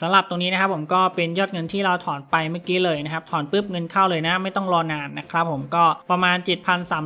สำหรับตรงนี้นะครับผมก็เป็นยอดเงินที่เราถอนไปเมื่อกี้เลยนะครับ ถอนปุ๊บเงินเข้าเลยนะ ไม่ต้องรอนานนะครับผมก็ประมาณ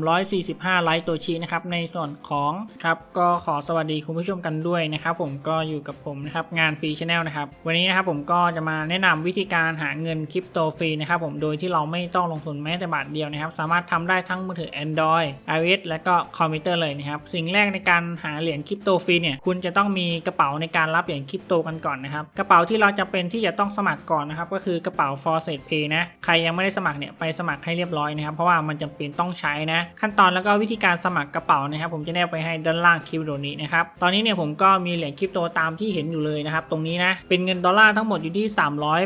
7,345 ไลค์ตัวชี้นะครับ ในส่วนของครับก็ขอสวัสดีคุณผู้ชมกันด้วยนะครับผมก็อยู่กับผมนะครับงานฟรีชแนลนะครับ วันนี้นะครับผมก็จะมาแนะนำวิธีการหาเงินคริปโตฟรีนะครับผมโดยที่เราไม่ต้องลงทุนแม้แต่บาทเดียวนะครับ สามารถทำได้ทั้งมือถือ Android iOS และก็คอมพิวเตอร์เลยนะครับสิ่งแรกในการหาเหรียญคริปโตฟรีเนี่ยคุณจะต้องมีกระเป๋าในการรับเหรียญคริปโตกันก่อนนะครับกระเป๋าที่เราจะเป็นที่จะต้องสมัครก่อนนะครับ ก็คือกระเป๋า f o r s e t Pay นะ ใครยังไม่ได้สมัครเนี่ยไปสมัครให้เรียบร้อยนะครับ เพราะว่ามันจำเป็นต้องใช้นะ ขั้นตอนแล้วก็วิธีการสมัครกระเป๋านะครับ ผมจะแนบไปให้ด้านล่างคลิปวิดีโอนี้นะครับ ตอนนี้เนี่ยผมก็มีเหรียญคริปโตตามที่เห็นอยู่เลยนะครับ ตรงนี้นะ เป็นเงินดอลลาร์ทั้งหมดอยู่ที่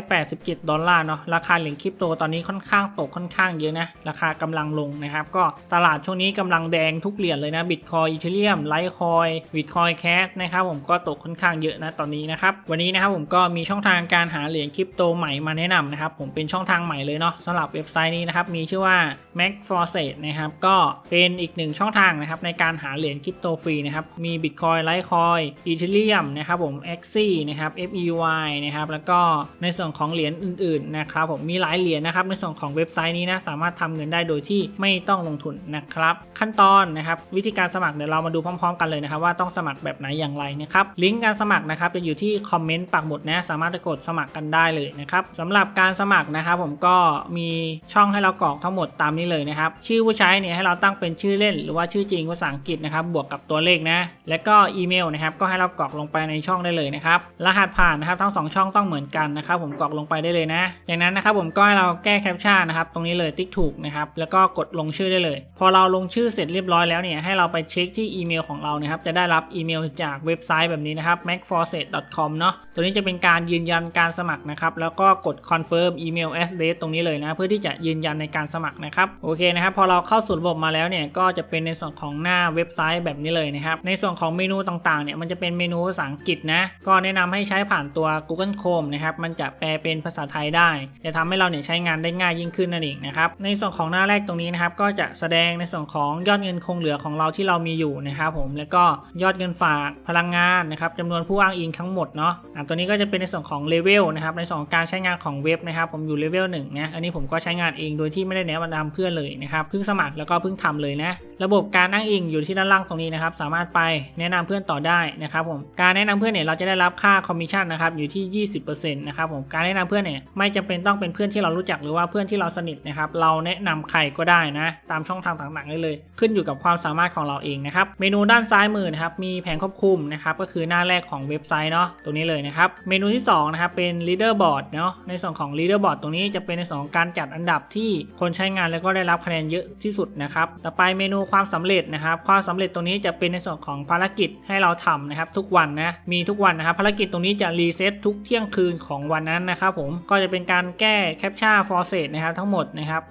387 ดอลลาร์เนาะ ราคาเหรียญคริปโตตอนนี้ค่อนข้างตกค่อนข้างเยอะนะ ราคากำลังลงนะครับ ก็ตลาดช่วงนี้กำลังแดงทุกเหรียญเลยนะ บิตคอยอีเทเรียมไลท์คอยบิตคอยแคสนะครับผมก็ตกค่อนข้างเยอะนะตอนนี้นะครับวันนี้นะครับผมก็มีช่องทางการหาเหรียญคริปโตใหม่มาแนะนำนะครับ ผมเป็นช่องทางใหม่เลยเนาะสำหรับเว็บไซต์นี้นะครับ มีชื่อว่า Mac f o r s e t นะครับ ก็เป็นอีกหนึ่งช่องทางนะครับในการหาเหรียญคริปโตฟรีนะครับ มี Bitcoin Litecoin Ethereum นะครับผม Axie นะครับ FEY นะครับ แล้วก็ในส่วนของเหรียญอื่นๆนะครับผมมีหลายเหรียญนะครับในส่วนของเว็บไซต์นี้นะสามารถทำเงินได้โดยที่ไม่ต้องลงทุนนะครับ ขั้นตอนนะครับวิธีการสมัครเดี๋ยวเรามาดูพร้อม ๆ กันเลยนะครับว่าต้องสมัครแบบไหนอย่างไรนะครับลิงก์การสมัครนะครับจะอยู่ที่คอมเมนต์ปักหมุดนะสามารถไปกดสมัครกันได้เลยนะครับสำหรับการสมัครนะครับ ผมก็มีช่องให้เรากรอกทั้งหมดตามนี้เลยนะครับ ชื่อผู้ใช้เนี่ยให้เราตั้งเป็นชื่อเล่น หรือว่าชื่อจริงภาษาอังกฤษนะครับ บวกกับตัวเลขนะ และก็อีเมลนะครับ ก็ให้เรากรอกลงไปในช่องได้เลยนะครับ รหัสผ่านนะครับทั้งสองช่องต้องเหมือนกันนะครับ ผมกรอกลงไปได้เลยนะ จากนั้นนะครับผมก็ให้เราแก้แคปชั่นนะครับ ตรงนี้เลยติ๊กถูกนะครับ แล้วก็กดลงชื่อได้เลย พอเราลงชื่อเสร็จเรียบร้อยแล้วเนี่ย ให้เราไปเช็คที่อีเมลของเรานะครับ จะได้รับอีเมลจากเว็บไซต์แบบนี้นะครับ macforset.com เนาะ ตัวนี้จะเป็นการยืนยันการสมัครนะครับ แล้วก็กด confirm email address ตรงนี้เลยนะ เพื่อที่จะยืนยันในการสมัครนะครับ โอเคนะครับ พอเราเข้าสู่ระบบมาแล้วเนี่ย ก็จะเป็นในส่วนของหน้าเว็บไซต์แบบนี้เลยนะครับ ในส่วนของเมนูต่างๆ เนี่ย มันจะเป็นเมนูภาษาอังกฤษนะ ก็แนะนำให้ใช้ผ่านตัว Google Chrome นะครับ มันจะแปลเป็นภาษาไทยได้ จะทำให้เราเนี่ยใช้งานได้ง่ายยิ่งขึ้นนั่นเองนะครับ ในส่วนของหน้าแรกตรงนี้นะครับ ก็จะแสดงในส่วนของยอดเงินคงเหลือของเราที่เรามีอยู่นะครับผม แล้วก็ยอดเงินฝากพลังงานนะครับจำนวนผู้อ้างอิงทั้งหมดเนาะอะตัวนี้ก็จะเป็นในส่วนของเลเวลนะครับในส่วนของการใช้งานของเว็บนะครับ ผมอยู่เลเวลหนึ่งนะอันนี้ผมก็ใช้งานเองโดยที่ไม่ได้แนะนำเพื่อนเลยนะครับเพิ่งสมัครแล้วก็เพิ่งทำเลยนะ ระบบการอ้างอิงอยู่ที่ด้านล่างตรงนี้นะครับ สามารถไปแนะนำเพื่อนต่อได้นะครับผมการแนะนำเพื่อนเนี่ยเราจะได้รับค่าคอมมิชชั่นนะครับอยู่ที่ 20%นะครับผมการแนะนำเพื่อนเนี่ยไม่จำเป็นต้องเป็นเพื่อนที่เรารู้จักหรือว่าเพื่อนที่เราสนิทนะครับเราแนะนำใครก็ได้นะ ตามช่องทางต่างๆได้เลย ขึ้นอยู่กับความสามารถของเราเองนะครับเมนูด้านซ้ายมือนะครับมีแผงควบคุมนะครับก็คือหน้าแรกของเว็บไซต์เนาะตรงนี้เลยนะครับเมนูที่2นะครับเป็น leaderboard เนาะในส่วนของ leaderboard ตรงนี้จะเป็นในส่วนของการจัดอันดับที่คนใช้งานแล้วก็ได้รับคะแนนเยอะที่สุดนะครับต่อไปเมนูความสำเร็จนะครับความสำเร็จตรงนี้จะเป็นในส่วนของภารกิจให้เราทำนะครับทุกวันนะมีทุกวันนะครับภารกิจตรงนี้จะรีเซ็ตทุกเที่ยงคืนของวันนั้นนะครับผมก็จะเป็นการแก้แคปชั่นฟอร์เซตนะครับทั้งหมดนะครับ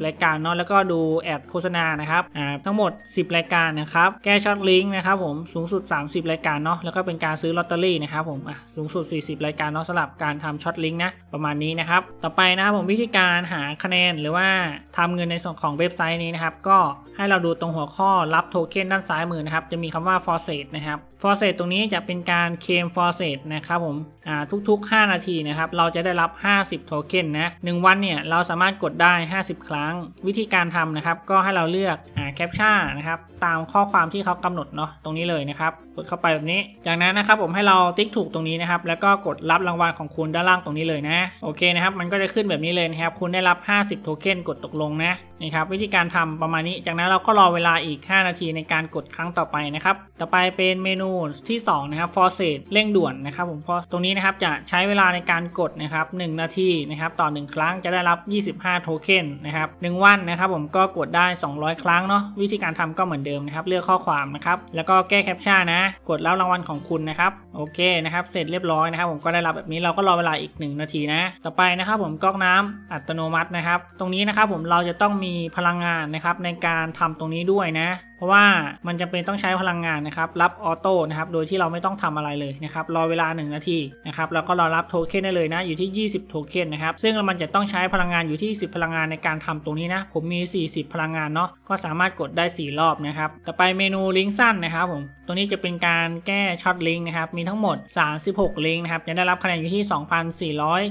50 รายการเนาะแล้วก็ดูแอดโฆษณานะครับอ่าทั้งหมด 10 รายการนะครับแก้ช็อตลิงก์นะครับผมสูงสุด 30 รายการเนาะแล้วก็เป็นการซื้อลอตเตอรี่นะครับผมอะสูงสุด 40 รายการเนาะสำหรับการทำช็อตลิงก์นะประมาณนี้นะครับ ต่อไปนะครับผมวิธีการหาคะแนนหรือว่าทำเงินในส่วนของเว็บไซต์นี้นะครับ ก็ให้เราดูตรงหัวข้อรับโทเค็นด้านซ้ายมือนะครับ จะมีคำว่า f o r s e t นะครับ f o r s e t ตรงนี้จะเป็นการเคลม f o r s e t นะครับผมอ่าทุกๆ 5 นาทีนะครับ เราจะได้รับ 50 โทเค็นนะ1วันเนี่ยเราสามารถกดได้ 50 ครั้ง วิธีการทำนะครับ ก็ให้เราเลือกอ่าแคปชั่นนะครับ ตามข้อความที่เขากำหนดเนาะตรงนี้เลยนะครับ กดเข้าไปแบบนี้ จากนั้นนะครับผมให้เราติ๊กถูกตรงนี้นะครับ แล้วก็กดรับรางวัลของคุณด้านล่างตรงนี้เลยนะ โอเคนะครับมันก็จะขึ้นแบบนี้เลยนะครับคุณได้รับ 50 โทเค็นกดตกลงนะนี่ครับวิธีการทำประมาณนี้ จากนั้นเราก็รอเวลาอีก 5 นาทีในการกดครั้งต่อไปนะครับต่อไปเป็นเมนูที่ 2 นะครับ f o r s e t เร่งด่วนนะครับผมพอตรงนี้นะครับจะใช้เวลาในการกดนะครับ1นาทีนะครับต่อ 1 ครั้งจะได้รับ 25 โทเค็นนะครับ1วันนะครับผมก็กดได้ 200 ครั้งเนาะวิธีการทำก็เหมือนเดิมนะครับเลือกข้อความนะครับแล้วก็แก้แคปชั่นนะ กดรับรางวัลของคุณนะครับโอเคนะครับเสร็จเรียบร้อยนะครับผมก็ได้รับแบบนี้เราก็รอเวลาอีก 1 นาทีนะ ต่อไปนะครับผมก๊อกน้ำอัตโนมัตินะครับ ตรงนี้นะครับผมเราจะต้องมีพลังงานนะครับในการทำตรงนี้ด้วยนะ ราะว่ามันจะเป็นต้องใช้พลังงานนะครับ รับออโต้นะครับ โดยที่เราไม่ต้องทำอะไรเลยนะครับ รอเวลา 1 นาทีนะครับ แล้วก็รอรับโทเค็นได้เลยนะ อยู่ที่ 20 โทเค็นนะครับ ซึ่งมันจะต้องใช้พลังงานอยู่ที่ 10 พลังงานในการทำตรงนี้นะ ผมมี 40 พลังงานเนาะ ก็สามารถกดได้ 4 รอบนะครับ ต่อไปเมนูลิงก์สั้นนะครับผม ตัวนี้จะเป็นการแก้ช็อตลิงก์นะครับ มีทั้งหมด 36 ลิงก์นะครับ จะได้รับคะแนนอยู่ที่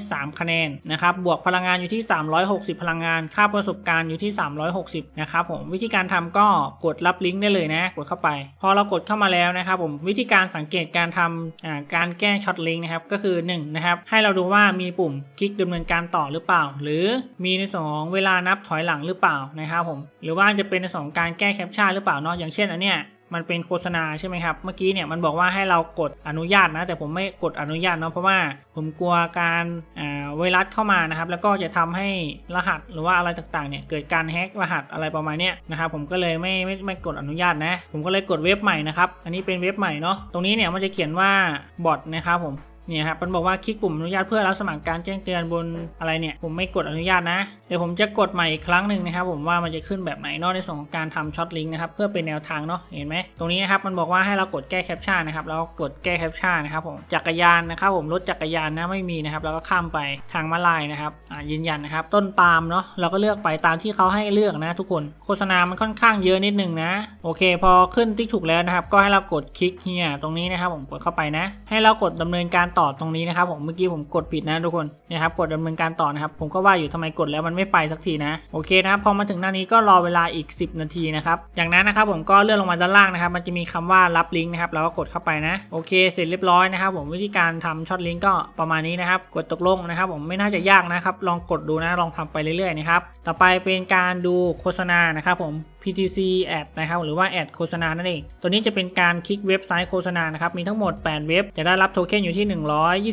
2,403 คะแนนนะครับ บวกพลังงานอยู่ที่ 360 พลังงาน ค่าประสบการณ์อยู่ที่ 360 นะครับผม วิธีการทำก็กดรับลิงก์ได้เลยนะ กดเข้าไป พอเรากดเข้ามาแล้วนะครับผมวิธีการสังเกตการทำการแก้ช็อตลิงก์นะครับก็คือ1นะครับให้เราดูว่ามีปุ่มคลิกดำเนินการต่อหรือเปล่า หรือมีในส่วนของเวลานับถอยหลังหรือเปล่านะครับผมหรือว่าจะเป็นในส่วนของการแก้แคปชั่นหรือเปล่าเนาะอย่างเช่นอันเนี้ย มันเป็นโฆษณาใช่ไหมครับ เมื่อกี้เนี่ยมันบอกว่าให้เรากดอนุญาตนะ แต่ผมไม่กดอนุญาตเนาะเพราะว่าผมกลัวการอ่าไวรัสเข้ามานะครับ แล้วก็จะทำให้รหัสหรือว่าอะไรต่างๆเนี่ยเกิดการแฮกรหัสอะไรประมาณเนี้ยนะครับผมก็เลยไม่ไม่ไม่กดอนุญาตนะ ผมก็เลยกดเว็บใหม่นะครับ อันนี้เป็นเว็บใหม่เนาะตรงนี้เนี่ยมันจะเขียนว่าบอทนะครับผม เนี่ยครับมันบอกว่าคลิกปุ่มอนุญาตเพื่อรับสมัครการแจ้งเตือนบนอะไรเนี่ย ผมไม่กดอนุญาตนะ เดี๋ยวผมจะกดใหม่อีกครั้งหนึ่งนะครับผมว่ามันจะขึ้นแบบไหนนอกในส่วนของการทำช็อตลิงก์นะครับเพื่อเป็นแนวทางเนาะเห็นไหมตรงนี้นะครับมันบอกว่าให้เรากดแก้แคปชั่นนะครับแล้วกดแก้แคปชั่นนะครับผมจักรยานนะครับผมรถจักรยานนะไม่มีนะครับแล้วก็ข้ามไปทางมาลายนะครับอ่ายืนยันนะครับต้นปาล์มเนาะเราก็เลือกไปตามที่เขาให้เลือกนะทุกคนโฆษณามันค่อนข้างเยอะนิดนึงนะโอเค พอขึ้นติ๊กถูกแล้วนะครับก็ให้เรากดคลิกเฮียตรงนี้นะครับผมกดเข้าไปนะ ให้เรากดดำเนินการต่อตรงนี้นะครับผมเมื่อกี้ผมกดผิดนะทุกคนนะครับกดดำเนินการต่อนะครับผมก็ว่าอยู่ทำไมกดแล้วมันไม่ไปสักทีนะโอเคนะครับพอมาถึงหน้านี้ก็รอเวลาอีก 10 นาทีนะครับจากนั้นนะครับผมก็เลื่อนลงมาด้านล่างนะครับมันจะมีคำว่ารับลิงก์นะครับเราก็กดเข้าไปนะโอเค เสร็จเรียบร้อยนะครับผมวิธีการทำช็อตลิงก์ก็ประมาณนี้นะครับกดตกลงนะครับผมไม่น่าจะยากนะครับลองกดดูนะลองทำไปเรื่อยๆนะครับต่อไปเป็นการดูโฆษณานะครับผม PTC Ad นะครับหรือว่า Ad โฆษณานั่นเองตัวนี้จะเป็นการคลิกเว็บไซต์โฆษณานะครับมีทั้งหมด 8 เว็บ จะได้รับโทเค็นอยู่ที่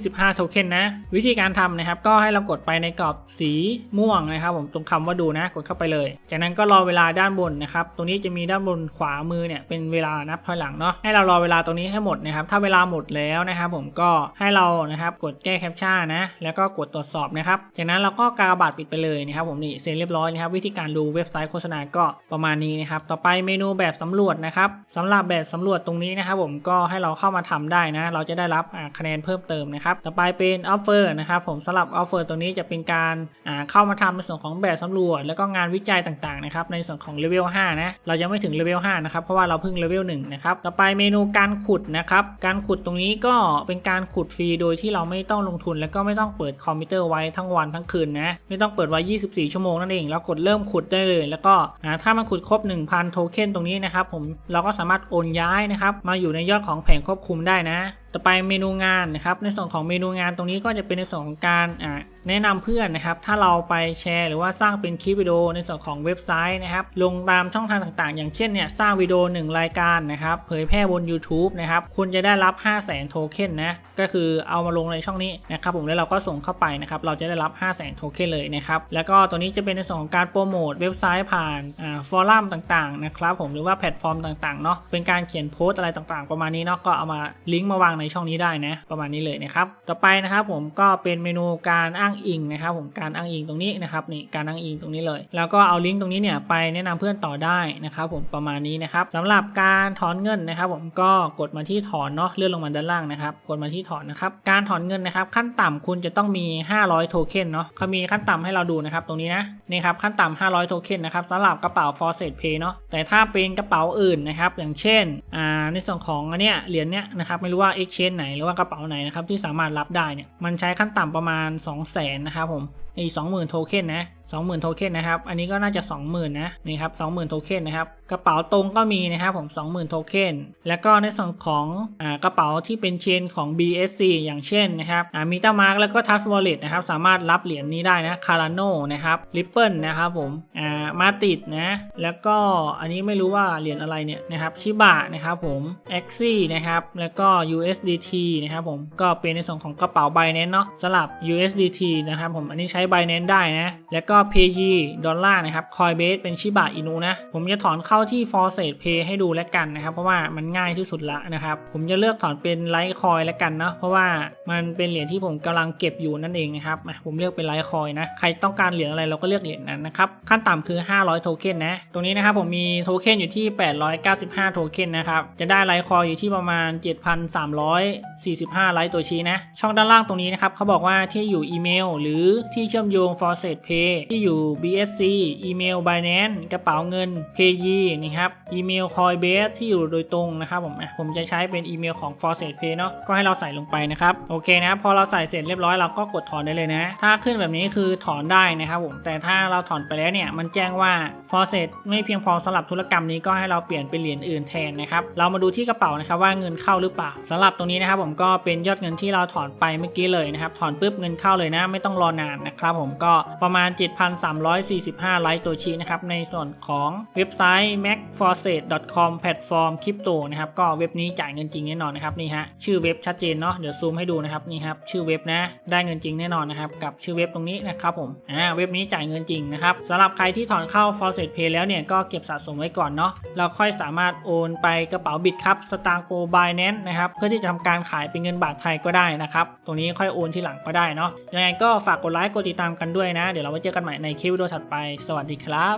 125 โทเค็นนะ วิธีการทำนะครับก็ให้เรากดไปในกรอบสีม่วงนะครับผมตรงคำว่าดูนะกดเข้าไปเลย จากนั้นก็รอเวลาด้านบนนะครับตรงนี้จะมีด้านบนขวามือเนี่ยเป็นเวลานับถอยหลังเนาะให้เรารอเวลาตรงนี้ให้หมดนะครับถ้าเวลาหมดแล้วนะครับผมก็ให้เรานะครับกดแก้แคปชั่นนะแล้วก็กดตรวจสอบนะครับจากนั้นเราก็กาบาทปิดไปเลยนะครับผมนี่เสร็จเรียบร้อยนะครับวิธีการดูเว็บไซต์โฆษณาก็ประมาณนี้นะครับ ต่อไปเมนูแบบสำรวจนะครับสำหรับแบบสำรวจตรงนี้นะครับ ผมก็ให้เราเข้ามาทำได้นะ เราจะได้รับคะแนนเพิ่มเติมนะครับ ต่อไปเป็น offer นะครับ ผมสำหรับ offer ตรงนี้จะเป็นการเข้ามาทำในส่วนของแบบสำรวจ แล้วก็งานวิจัยต่างๆนะครับในส่วนของเลเวล5นะเรายังไม่ถึงเลเวล5นะครับเพราะว่าเราเพิ่งเลเวล1นะครับต่อไปเมนูการขุดนะครับการขุดตรงนี้ก็เป็นการขุดฟรีโดยที่เราไม่ต้องลงทุน แล้วก็ไม่ต้องเปิดคอมพิวเตอร์ไว้ทั้งวันทั้งคืนนะไม่ต้องเปิดไว้ 24 ชั่วโมงนั่นเองแล้วกดเริ่มขุดได้เลย แล้วก็ถ้ามันขุดครบ 1,000 โทเค็นตรงนี้นะครับผมเราก็สามารถโอนย้ายนะครับมาอยู่ในยอดของแผงควบคุมได้นะ ต่อไปเมนูงานนะครับ ในส่วนของเมนูงานตรงนี้ก็จะเป็นในส่วนของการแนะนำเพื่อนนะครับ ถ้าเราไปแชร์ หรือว่าสร้างเป็นคลิปวิดีโอในส่วนของเว็บไซต์นะครับ ลงตามช่องทางต่างๆ อย่างเช่นเนี่ยสร้างวิดีโอ 1 รายการนะครับ เผยแพร่บน YouTube นะครับ คุณจะได้รับ 5 0 0 0 0 0โทเค็นนะ ก็คือเอามาลงในช่องนี้นะครับ ผมแล้วเราก็ส่งเข้าไปนะครับ เราจะได้รับ 5 0 0 0 0 0โทเค็นเลยนะครับ แล้วก็ตัวนี้จะเป็นในส่วนของการโปรโมทเว็บไซต์ผ่านอ่าฟอรัมต่างๆนะครับผมหรือว่าแพลตฟอร์มต่างๆเนาะ เป็นการเขียนโพสต์อะไรต่างๆ ประมาณนี้เนาะ ก็เอามาลิงก์มาวางในช่องนี้ได้นะ ประมาณนี้เลยนะครับ ต่อไปนะครับผมก็เป็นเมนูการอ้างอิงนะครับ ผมการอ้างอิงตรงนี้นะครับนี่การอ้างอิงตรงนี้เลย แล้วก็เอาลิงก์ตรงนี้เนี่ยไปแนะนำเพื่อนต่อได้นะครับ ผมประมาณนี้นะครับสำหรับการถอนเงินนะครับผมก็กดมาที่ถอนเนาะเลื่อนลงมาด้านล่างนะครับกดมาที่ถอนนะครับการถอนเงินนะครับ ขั้นต่ำคุณจะต้องมี 500 โทเค็นเนาะเขามีขั้นต่ำให้เราดูนะครับตรงนี้นะนี่ครับขั้นต่ำ500 โทเค็นนะครับสำหรับกระเป๋า f o r s e t Pay เนาะแต่ถ้าเป็นกระเป๋าอื่นนะครับอย่างเช่นอ่าในส่วนของอันเนี้ยเหรียญเนี้ยนะครับไม่รู้ว่าเชนไหนหรือว่ากระเป๋าไหนนะครับที่สามารถรับได้เนี่ยมันใช้ขั้นต่ำประมาณ 2 0 0 0 0นนะครับผม อีสองหมื่นโทเค็นนะสองหมื่นโทเค็นนะครับ อันนี้ก็น่าจะ20,000นะนี่ครับ20,000โทเค็นนะครับ กระเป๋าตรงก็มีนะครับผม20,000โทเค็นแล้วก็ในส่วนของอ่ากระเป๋าที่เป็นเชนของ BSC อย่างเช่นนะครับอ่ามีตามาร์กแล้วก็ทัสวอลเล็ตนะครับ สามารถรับเหรียญนี้ได้นะคาราโนนะครับริปเปิลนะครับผมอ่ามาติดนะ แล้วก็อันนี้ไม่รู้ว่าเหรียญอะไรเนี่ยนะครับชิบะนะครับผม a x i นะครับแล้วก็ USDT นะครับผมก็เป็นในส่วนของกระเป๋า Binance เนาะสลับ USDT นะครับผมอันนี้ใช้ Binance ได้นะ แล้วก็ PG ดอลลาร์นะครับ Coinbase เป็นชิบะอินูนะ ผมจะถอนเข้าที่ f o r s e t Pay ให้ดูแล้วกันนะครับ เพราะว่ามันง่ายที่สุดละนะครับ ผมจะเลือกถอนเป็นไลท์คอยแล้วกันเนาะ เพราะว่ามันเป็นเหรียญที่ผมกำลังเก็บอยู่นั่นเองนะครับผมเลือกเป็นไลท์คอยนะ ใครต้องการเหรียญอะไรเราก็เลือกเหรียญนั้นนะครับ ขั้นต่ำคือ 500 โทเค็นนะ ตรงนี้นะครับผมมีโทเค็นอยู่ที่ 895 โทเค็นนะครับ จะได้ไลท์คอยอยู่ที่ประมาณ 7,345 ไลท์ตัวชี้นะ ช่องด้านล่างตรงนี้นะครับเขาบอกว่าที่อยู่อีเมล หรือที่เชื่อมโยง f o r s e t Pay ที่อยู่ BSC อีเมล Binance กระเป๋าเงิน Paye นะครับอีเมล Coinbase ที่อยู่โดยตรงนะครับผมอะผมจะใช้เป็นอีเมลของ f o r s e t Pay เนาะก็ให้เราใส่ลงไปนะครับโอเคนะพอเราใส่เสร็จเรียบร้อยเราก็กดถอนได้เลยนะ ถ้าขึ้นแบบนี้คือถอนได้นะครับผมแต่ถ้าเราถอนไปแล้วเนี่ยมันแจ้งว่า f o r s e t ไม่เพียงพอสำหรับธุรกรรมนี้ก็ให้เราเปลี่ยนเป็นเหรียญอื่นแทนนะครับเรามาดูที่กระเป๋านะครับว่าเงินเข้าหรือเปล่าสำหรับตรงนี้นะครับผมก็เป็นยอดเงินที่เราถอนไปเมื่อกี้เลยนะครับถอนปุ๊บเงินเข้าเลยนะไม่ต้องรอนานนะครับผมก็ประมาณ 7,345 ไลค์ตัวชี้นะครับ ในส่วนของเว็บไซต์ macforset.com แพลตฟอร์มคริปโตนะครับ ก็เว็บนี้จ่ายเงินจริงแน่นอนนะครับนี่ฮะชื่อเว็บชัดเจนเนาะเดี๋ยวซูมให้ดูนะครับนี่ครับชื่อเว็บนะได้เงินจริงแน่นอนนะครับกับชื่อเว็บตรงนี้นะครับผมอ่าเว็บนี้จ่ายเงินจริงนะครับสำหรับใครที่ถอนเข้า Faucet Pay แล้วเนี่ยก็เก็บสะสมไว้ก่อนเนาะเราค่อยสามารถโอนไปกระเป๋าบิตครับสตางค์โปรบายแนนนะครับเพื่อที่จะทำการขายเป็นเงินบาทไทยก็ได้นะครับตรงนี้ค่อยโอนทีหลังก็ได้เนาะยังไงก็ฝากกดไลค์กดติดตามกันด้วยนะ เดี๋ยวเราไว้เจอกันใหม่ในคลิปวิดีโอถัดไป สวัสดีครับ